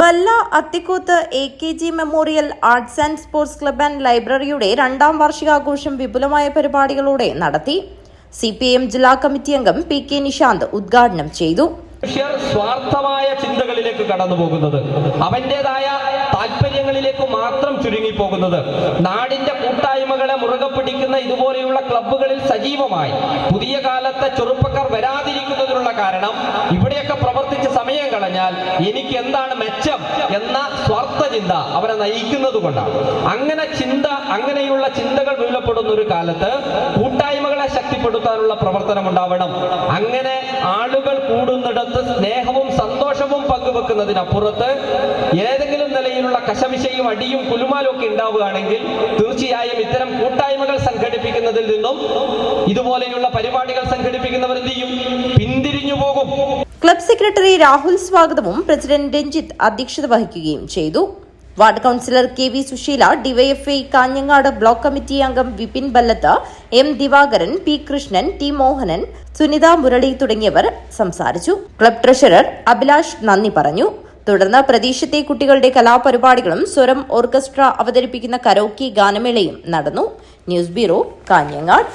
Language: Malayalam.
Balla Athikuth A K G memorial arts and sports club and ലൈബ്രറിയുടെ രണ്ടാം വാർഷികാഘോഷം വിപുലമായ പരിപാടികളോടെ നടത്തി സി പി എം ജില്ലാ കമ്മിറ്റി അംഗം പി കെ നിഷാന്ത് ഉദ്ഘാടനം ചെയ്തു. സ്വാർത്ഥമായ ചിന്തകളിലേക്ക് കടന്നു പോകുന്നത് അവന്റേതായ താല്പര്യങ്ങളിലേക്ക് മാത്രം ചുരുങ്ങിപ്പോകുന്നത്. നാടിന്റെ കൂട്ടായ്മകളെ മുറുകെ പിടിക്കുന്ന ഇതുപോലെയുള്ള ക്ലബ്ബുകളിൽ സജീവമായി പുതിയ കാലത്തെ ചെറുപ്പക്കാർ വരാതിരിക്കുന്നതിനുള്ള കാരണം ഇവിടെയൊക്കെ പ്രവർത്തിച്ച് സമയം കളഞ്ഞാൽ എനിക്ക് എന്താണ് മെച്ചം എന്ന സ്വാർത്ഥ ചിന്ത അവരെ നയിക്കുന്നത് കൊണ്ടാണ്. അങ്ങനെ ചിന്ത അങ്ങനെയുള്ള ചിന്തകൾ വിപുലപ്പെടുന്ന ഒരു കാലത്ത് കൂട്ടായ്മകളെ ശക്തിപ്പെടുത്താനുള്ള പ്രവർത്തനം ഉണ്ടാവണം. അങ്ങനെ ആളുകൾ കൂടുന്നിടത്ത് സ്നേഹവും സന്തോഷവും പങ്കുവെക്കുന്നതിനപ്പുറത്ത് ഏതെങ്കിലും നിലയിലുള്ള കശവിശയും അടിയും കുലുമാലും ഒക്കെ ഉണ്ടാവുകയാണെങ്കിൽ തീർച്ചയായും ഇത്തരം കൂട്ടായ്മകൾ സംഘടിപ്പിക്കുന്നതിൽ നിന്നും ഇതുപോലെയുള്ള പരിപാടികൾ സംഘടിപ്പിക്കുന്നവർ ക്ലബ് സെക്രട്ടറി രാഹുൽ സ്വാഗതവും പ്രസിഡന്റ് രഞ്ജിത്ത് അധ്യക്ഷത വഹിക്കുകയും ചെയ്തു. Ward councillor K V Susheela DYFI Kanhangad block committee അംഗം Vipin Ballath M Divakaran P Krishnan T Mohanan Sunitha Murali തുടങ്ങിയവർ സംസാരിച്ചു. ക്ലബ് ട്രഷറർ അഭിലാഷ് നന്ദി പറഞ്ഞു. തുടർന്ന് പ്രദേശത്തെ കുട്ടികളുടെ കലാപരിപാടികളും സ്വരം ഓർക്കസ്ട്ര അവതരിപ്പിക്കുന്ന കരോക്കി ഗാനമേളയും നടന്നു. News bureau Kanhangad.